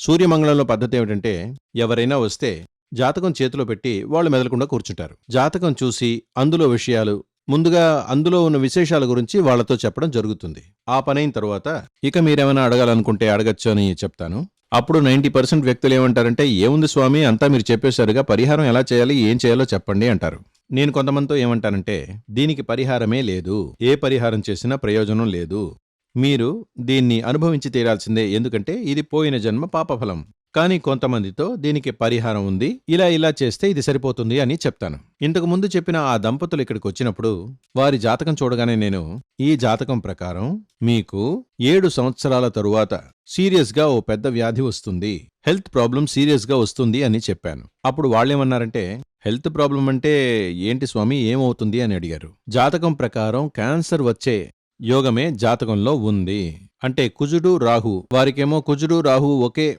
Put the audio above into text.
సూర్యమంగళంలో పద్ధతి ఏమిటంటే ఎవరైనా వస్తే జాతకం చేతిలో పెట్టి వాళ్ళు మెదలకుండా కూర్చుంటారు. జాతకం చూసి అందులో విషయాలు ముందుగా అందులో ఉన్న విశేషాల గురించి వాళ్ళతో చెప్పడం జరుగుతుంది. ఆ పనైన తర్వాత ఇక మీరేమైనా అడగాలనుకుంటే అడగచ్చు అని చెప్తాను. అప్పుడు నైంటీ పర్సెంట్ వ్యక్తులు ఏమంటారంటే ఏముంది స్వామి అంతా మీరు చెప్పేశారుగా పరిహారం ఎలా చేయాలి ఏం చేయాలో చెప్పండి అంటారు. నేను కొంతమందితో ఏమంటానంటే దీనికి పరిహారమే లేదు. ఏ పరిహారం చేసినా ప్రయోజనం లేదు. మీరు దీన్ని అనుభవించి తీరాల్సిందే. ఎందుకంటే ఇది పోయిన జన్మ పాపఫలం. కానీ కొంతమందితో దీనికి పరిహారం ఉంది. ఇలా ఇలా చేస్తే ఇది సరిపోతుంది అని చెప్తాను. ఇంతకు ముందు చెప్పిన ఆ దంపతులు ఇక్కడికి వచ్చినప్పుడు వారి జాతకం చూడగానే నేను ఈ జాతకం ప్రకారం మీకు ఏడు సంవత్సరాల తరువాత సీరియస్గా ఓ పెద్ద వ్యాధి వస్తుంది. హెల్త్ ప్రాబ్లం సీరియస్గా వస్తుంది అని చెప్పాను. అప్పుడు వాళ్ళేమన్నారంటే హెల్త్ ప్రాబ్లం అంటే ఏంటి స్వామి? ఏమవుతుంది? అని అడిగారు. జాతకం ప్రకారం క్యాన్సర్ వచ్చే యోగమే జాతకంలో ఉంది. అంటే కుజుడు రాహు. వారికేమో కుజుడు రాహు ఒకే